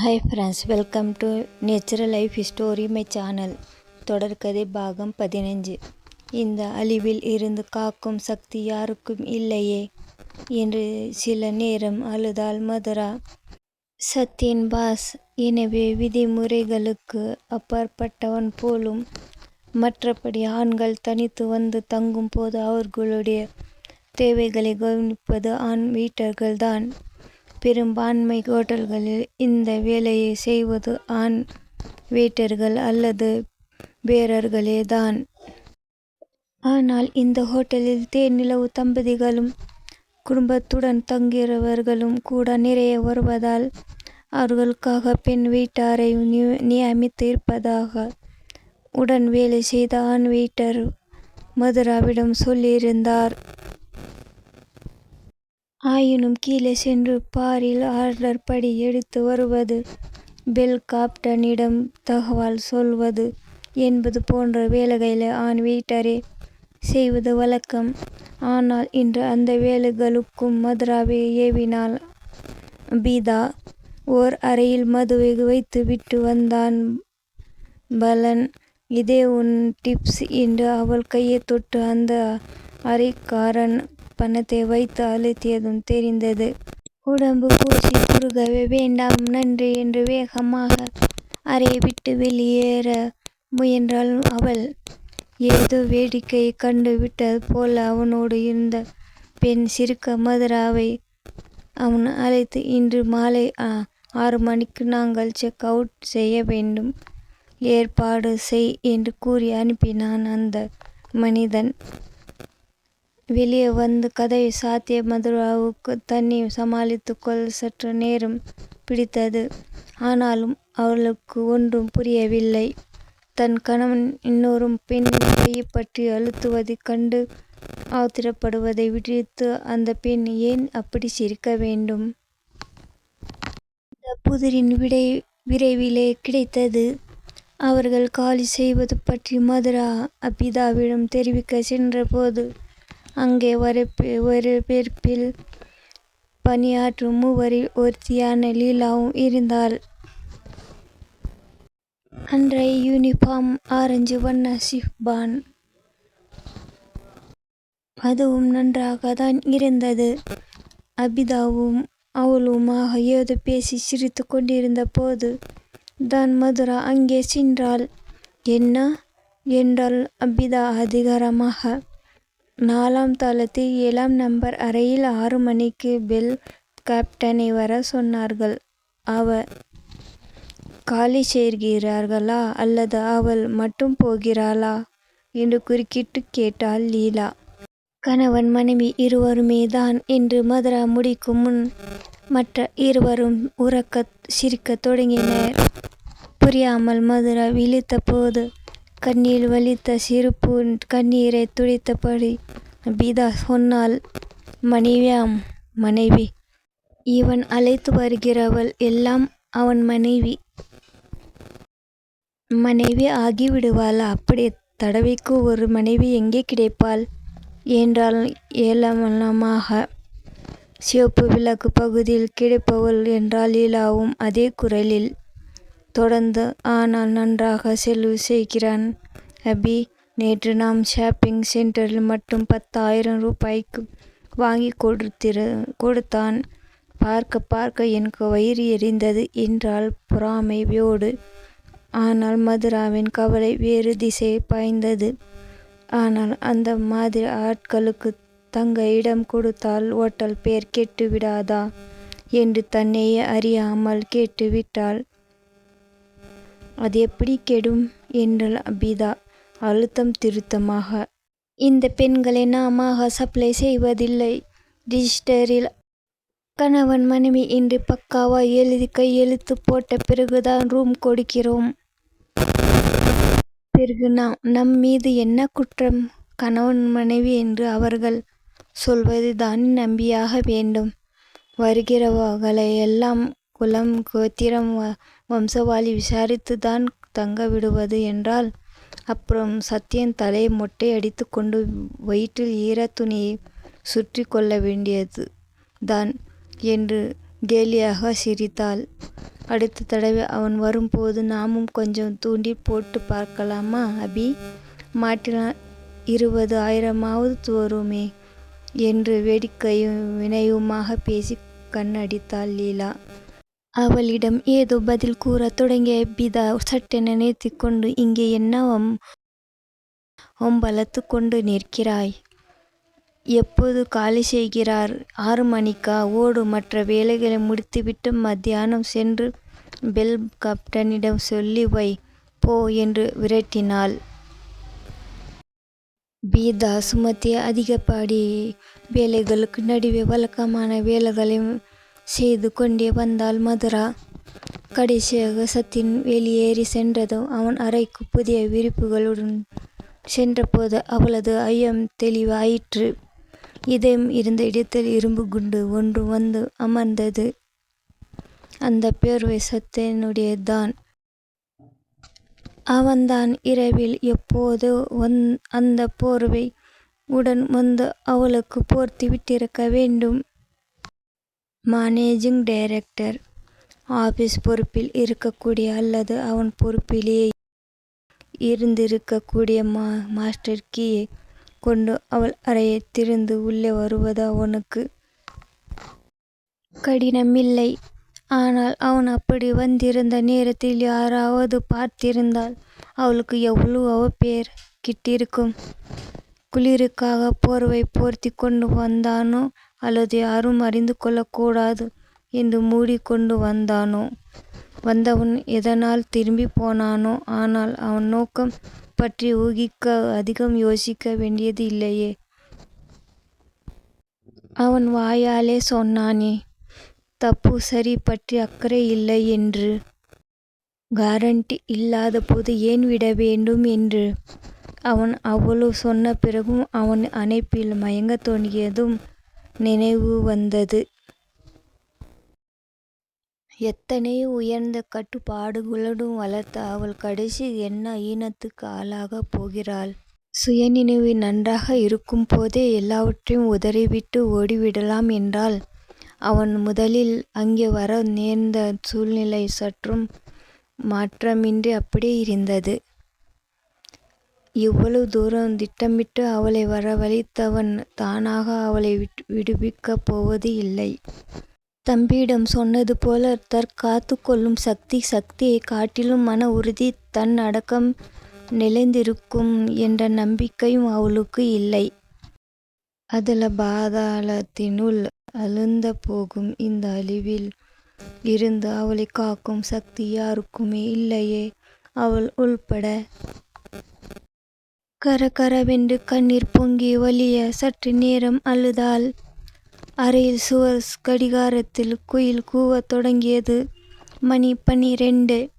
Hi friends welcome to natural life story my channel தொடர்கதை பாகம் பதினஞ்சு. இந்த அழிவில் இருந்து காக்கும் சக்தி யாருக்கும் இல்லையே? என்று சில நேரம் அழுதாள் மதுரா. சத்யன் பாஸ் எனவே விதிமுறைகளுக்கு அப்பாற்பட்டவன் போலும் மற்றபடி ஆண்கள் தனித்து வந்து தங்கும் போது அவர்களுடைய தேவைகளை கவனிப்பது ஆண் வீட்டர்கள்தான். பெரும்பான்மை ஹோட்டல்களில் இந்த வேலையை செய்வது ஆண் வெயிட்டர்கள் அல்லது பேரர்களே தான். ஆனால் இந்த ஹோட்டலில் தேனிலவு தம்பதிகளும் குடும்பத்துடன் தங்குகிறவர்களும் கூட நிறைய வருவதால் அவர்களுக்காக பெண் வீட்டாரை நியமித்து இருப்பதாக உடன் வேலை செய்த ஆண் வீட்டர் மதுராவிடம் சொல்லியிருந்தார். ஆயினும் கீழே சென்று பாரில் ஆர்டர் படி எடுத்து வருவது பெல் காப்டனிடம் தகவல் சொல்வது என்பது போன்ற வேலைகளை ஆண் வீட்டரே செய்வது வழக்கம். ஆனால் இன்று அந்த வேலைகளுக்கும் மதுராவை ஏவினால் பீதா ஓர் அறையில் மதுவை வைத்து விட்டு வந்தான். பலன் இதே உன் டிப்ஸ் என்று அவள் கையை தொட்டு அந்த அறைக்காரன் பணத்தை வைத்து அழுத்தியதும் தெரிந்தது. உடம்பு பூசி குறுகவே வேண்டாம் நன்றி என்று வேகமாக அறையை விட்டு வெளியேற முயன்றாள் அவள். ஏதோ வேடிக்கை கண்டுவிட்டது போல அவனோடு இருந்த பெண் சிறுக்க மதுராவை அவன் அழைத்து இன்று மாலை ஆறு மணிக்கு நாங்கள் செக் அவுட் செய்ய வேண்டும். ஏற்பாடு செய் என்று கூறி அனுப்பினான் அந்த மனிதன். வெளியே வந்து கதவை சாத்திய மதுராவுக்கு தன்னை சமாளித்துக்கொள்ள சற்று நேரம் பிடித்தது. ஆனாலும் அவளுக்கு ஒன்றும் புரியவில்லை. தன் கணவன் இன்னொரு பெண்ணின் கையை பற்றி அழுத்துவதைக் கண்டு ஆத்திரப்படுவதை விடுத்து அந்த பெண் ஏன் அப்படி சிரிக்க வேண்டும்? இந்த புதிரின் விடை விரைவிலே கிடைத்தது. அவர்கள் காலி செய்வது பற்றி மதுரா அபிதாவிடம் தெரிவிக்க சென்றபோது அங்கே ஒரு வரவேற்பில் பணியாற்றும் மூவரில் ஒருத்தியான லீலாவும் இருந்தாள். அன்றைய யூனிஃபார்ம் ஆரஞ்சு வண்ண சிஃபான். அதுவும் நன்றாக தான் இருந்தது. அபிதாவும் அவளுமாக ஏதோ பேசி சிரித்து கொண்டிருந்த போது தான் மதுரா அங்கே சென்றாள். என்ன? என்றாள் அபிதா அதிகாரமாக. நாலாம் தளத்தில் ஏழாம் நம்பர் அறையில் ஆறு மணிக்கு பெல் கேப்டனை வர சொன்னார்கள். அவ காலி செய்கிறார்களா அல்லது அவள் மட்டும் போகிறாளா? என்று குறுக்கிட்டு கேட்டாள் லீலா. கணவன் மனைவி இருவருமே தான் என்று மதுரா முடிக்கும் முன் மற்ற இருவரும் உறக்கச் சிரிக்கத் தொடங்கினர். புரியாமல் மதுரா விழித்த கண்ணில் வலித்த சிரிப்பு கண்ணீரை துடித்தபடி பீதா சொன்னாள் மனைவியாம் மனைவி. இவன் அழைத்து வருகிறவள் எல்லாம் அவன் மனைவி. மனைவி ஆகிவிடுவாளா? அப்படி தடவைக்கு ஒரு மனைவி எங்கே கிடைப்பாள்? என்றால் ஏலமலமாக சிவப்பு விளக்கு பகுதியில் கிடைப்பவள் என்றால் லீலாவும் அதே குரலில். தொடர்ந்து ஆனால் நன்றாக செலவு செய்கிறான். அபி நேற்று நாம் ஷாப்பிங் சென்டரில் மட்டும் பத்தாயிரம் ரூபாய்க்கு வாங்கி கொடுத்திரு கொடுத்தான். பார்க்க பார்க்க எனக்கு வயிறு எரிந்தது என்றால் பொறாமையோடு. ஆனால் மதுராவின் கவலை வேறு திசை பாய்ந்தது. ஆனால் அந்த மாதிரி ஆட்களுக்கு தங்க இடம் கொடுத்தால் ஓட்டல் பேர் கெட்டு விடாதா என்று தன்னையே அறியாமல் கேட்டுவிட்டாள். அது எப்படி கெடும் என்றாள் அபிதா அழுத்தம் திருத்தமாக. இந்த பெண்களை நாமாக சப்ளை செய்வதில்லை. ரிஜிஸ்டரில் கணவன் மனைவி என்று பக்காவா எழுதி கையெழுத்து போட்ட பிறகுதான் ரூம் கொடுக்கிறோம். பிறகு நாம் நம் மீது என்ன குற்றம்? கணவன் மனைவி என்று அவர்கள் சொல்வது தான் நம்பியாக வேண்டும். வருகிறவர்களை எல்லாம் குலம் கோத்திரம் வம்சவாளி விசாரித்து தான் தங்க விடுவது என்றால் அப்புறம் சத்யன் தலை மொட்டை அடித்து கொண்டு வயிற்றில் ஈரத்துணியை சுற்றி கொள்ள வேண்டியது தான் என்று கேலியாக சிரித்தாள். அடுத்த தடவை அவன் வரும்போது நாமும் கொஞ்சம் தூண்டில் போட்டுப் பார்க்கலாமா அபி? மாட்டினால் இருபது ஆயிரமாவது வருமே என்று வேடிக்கையும் வினையுமாக பேசிக் கண்ணடித்தாள் லீலா. அவளிடம் ஏதோ பதில் கூறத் தொடங்கிய அபிதா சட்டென நிறுத்திக்கொண்டு இங்கே என்ன ஒம்பலத்து கொண்டு நிற்கிறாய்? எப்போது காலி செய்கிறார்? ஆறு மணிக்கா? ஓடு மற்ற வேலைகளை முடித்துவிட்டு மத்தியானம் சென்று பெல் கப்டனிடம் சொல்லி வை. போ என்று விரட்டினாள். பீதா சுமத்திய அதிகப்படி வேலைகளுக்கு நடுவே வழக்கமான வேலைகளையும் செய்து கொண்டே வந்தாள் மதுரா. கடைசியாக சத்தின் வெளியேறி சென்றதும் அவன் அறைக்கு புதிய விரிப்புகளுடன் சென்றபோது அவளது ஐயம் தெளிவாயிற்று. இதயம் இருந்த இடத்தில் இரும்பு குண்டு ஒன்று வந்து அமர்ந்தது. அந்தப் போர்வை சத்யனுடையதுதான். அவன்தான் இரவில் எப்போதோ அந்த போர்வை உடன் வந்து அவளுக்கு போர்த்தி விட்டிருக்க வேண்டும். மானேஜிங் டைரக்டர் ஆபீஸ் பொறுப்பில் இருக்கக்கூடிய அல்லது அவன் பொறுப்பிலேயே இருந்திருக்கக்கூடிய மா மாஸ்டர் கீயை கொண்டு அவள் அறையை திறந்து உள்ளே வருவது அவனுக்கு கடினமில்லை. ஆனால் அவன் அப்படி வந்திருந்த நேரத்தில் யாராவது பார்த்திருந்தால் அவளுக்கு எவ்வளவு பேர் கிட்டிருக்கும். குளிருக்காக போர்வை போர்த்தி கொண்டு வந்தானோ அல்லது யாரும் அறிந்து கொள்ளக்கூடாது என்று மூடிக்கொண்டு வந்தானோ? வந்தவன் எதனால் திரும்பி போனானோ? ஆனால் அவன் நோக்கம் பற்றி ஊகிக்க அதிகம் யோசிக்க வேண்டியது இல்லையே. அவன் வாயாலே சொன்னானே தப்பு சரி பற்றி அக்கறை இல்லை என்று. கேரண்ட்டி இல்லாத போது ஏன் விட வேண்டும் என்று. அவன் அவ்வளவு சொன்ன பிறகும் அவன் அணைப்பில் மயங்கத் தோன்றியதும் நினைவு வந்தது. எத்தனை உயர்ந்த கட்டுப்பாடுகளுடன் வளர்த்த அவள் கடைசி என்ன ஈனத்துக்கு ஆளாகப் போகிறாள்? சுயநினைவு நன்றாக இருக்கும் போதே எல்லாவற்றையும் உதறிவிட்டு ஓடிவிடலாம் என்றால் அவன் முதலில் அங்கே வர நேர்ந்த சூழ்நிலை சற்றும் மாற்றமின்றி அப்படியே இருந்தது. இவ்வளவு தூரம் திட்டமிட்டு அவளை வரவழைத்தவன் தானாக அவளை விடுவிக்கப் போவது இல்லை. தம்பியிடம் சொன்னதுபோல தற்காத்துக் கொள்ளும் சக்தி சக்தியைக் காட்டிலும் மன உறுதி தன் அடக்கம் நிலைத்திருக்கும் என்ற நம்பிக்கையும் அவளுக்கு இல்லை. அதல பாதாளத்தினுள் அழுந்தபோகும் இந்த அழிவில் இருந்து அவளைக் காக்கும் சக்தி யாருக்குமே இல்லையே அவள் உள்பட. கரகரவென்று கண்ணீர் பொங்கி வலிய சற்று நேரம் அழுதாள். அறையில் சுவர் கடிகாரத்தில் குயில் கூவத் தொடங்கியது. மணி பன்னிரெண்டு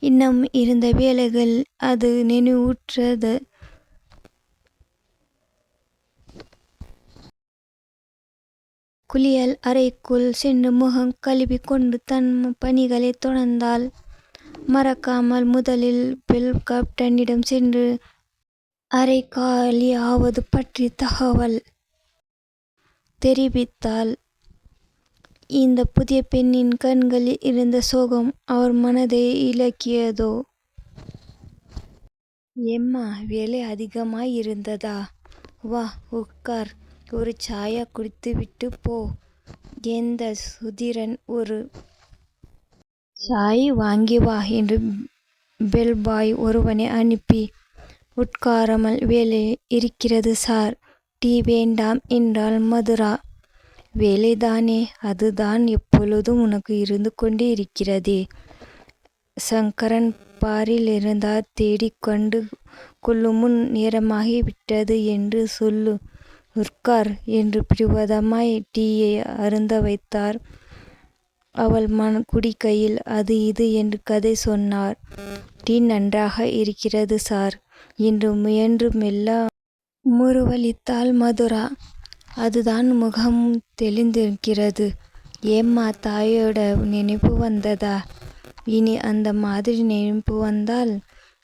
இன்னும் இருந்த வேலைகள் அது நினைவூற்றது குளியல் அறைக்குள் சென்று முகம் கழுவி கொண்டு தன் பணிகளை தொடர்ந்தாள். மறக்காமல் முதலில் பெல் கேப்டனிடம் சென்று அறை காலி ஆவது தகவல் தெரிவித்தாள். இந்த புதிய பெண்ணின் கண்களில் இருந்த சோகம் அவர் மனதை இளக்கியதோ? எம்மா வேலை அதிகமாயிருந்ததா? வா உட்கார். ஒரு சாயா குடித்துவிட்டு போ. எந்த சுதிரன் ஒரு சாய் வாங்கி வா என்று பெல்பாய் ஒருவனை அனுப்பி உட்காராமல் வேலை இருக்கிறது சார். டீ வேண்டாம் என்றாள் மதுரா. வேலைதானே அதுதான் எப்பொழுதும் உனக்கு இருந்து கொண்டே இருக்கிறதே. சங்கரன் பாரில் இருந்தார் தேடிக் கொள்ளும் கொள்ளுமுன் நேரமாகி விட்டது என்று சொல்லு. உட்கார் என்று பிடிவாதமாய் டீயை அருந்த வைத்தார். அவள் குடிக்கையில் அது இது என்று கதை சொன்னார். டீ நன்றாக இருக்கிறது சார் இன்று முயன்று மெல்ல முறுவலித்தாள் மதுரா. அதுதான் முகம் தெளிந்திருக்கிறது. ஏம்மா தாயோட நினைப்பு வந்ததா? இனி அந்த மாதிரி நினைப்பு வந்தால்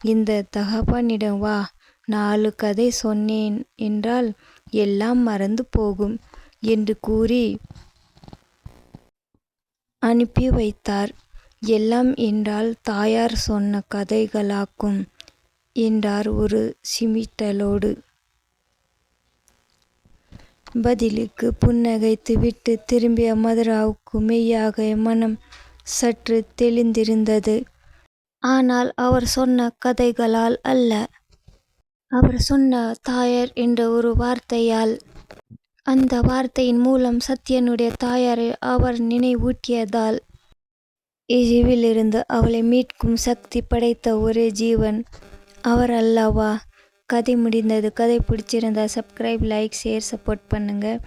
இந்த தகப்பனிடம் வா நாலு கதை சொன்னேன் என்றால் எல்லாம் மறந்து போகும் என்று கூறி அனுப்பி வைத்தார். எல்லாம் என்றால் தாயார் சொன்ன கதைகளாக்கும் என்றார் ஒரு சிமிட்டலோடு. பதிலுக்கு புன்னகைத்துவிட்டுத் திரும்பிய மதுராவுக்கு மெய்யாக மனம் சற்று தெளிந்திருந்தது. ஆனால் அவர் சொன்ன கதைகளால் அல்ல. அவர் சொன்ன தாயார் என்ற ஒரு வார்த்தையால். அந்த வார்த்தையின் மூலம் சத்யனுடைய தாயாரை அவர் நினைவூட்டியதால். இழிவிலிருந்து அவளை மீட்கும் சக்தி படைத்த ஒரே ஜீவன் அவர் அல்லவா? கதை முடிந்தது. கதை பிடிச்சிருந்தா சப்ஸ்கிரைப் லைக் ஷேர் சப்போர்ட் பண்ணுங்கள்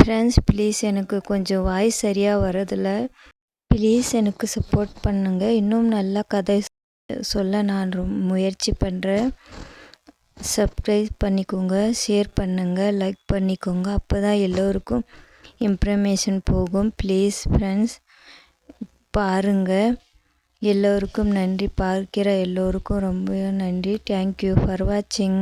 ஃப்ரெண்ட்ஸ் ப்ளீஸ் எனக்கு கொஞ்சம் வாய்ஸ் சரியாக வரதில்ல. ப்ளீஸ் எனக்கு சப்போர்ட் பண்ணுங்கள் இன்னும் நல்ல கதை சொல்ல நான் முயற்சி பண்ணுறேன் சப்ஸ்கிரைப் பண்ணிக்கோங்க ஷேர் பண்ணுங்கள் லைக் பண்ணிக்கோங்க அப்பதான் எல்லோருக்கும் இன்ஃபர்மேஷன் போகும். ப்ளீஸ் ஃப்ரெண்ட்ஸ் பாருங்கள் எல்லோருக்கும் நன்றி பார்க்கிற எல்லோருக்கும் ரொம்ப நன்றி. தேங்க்யூ ஃபார் வாட்சிங்.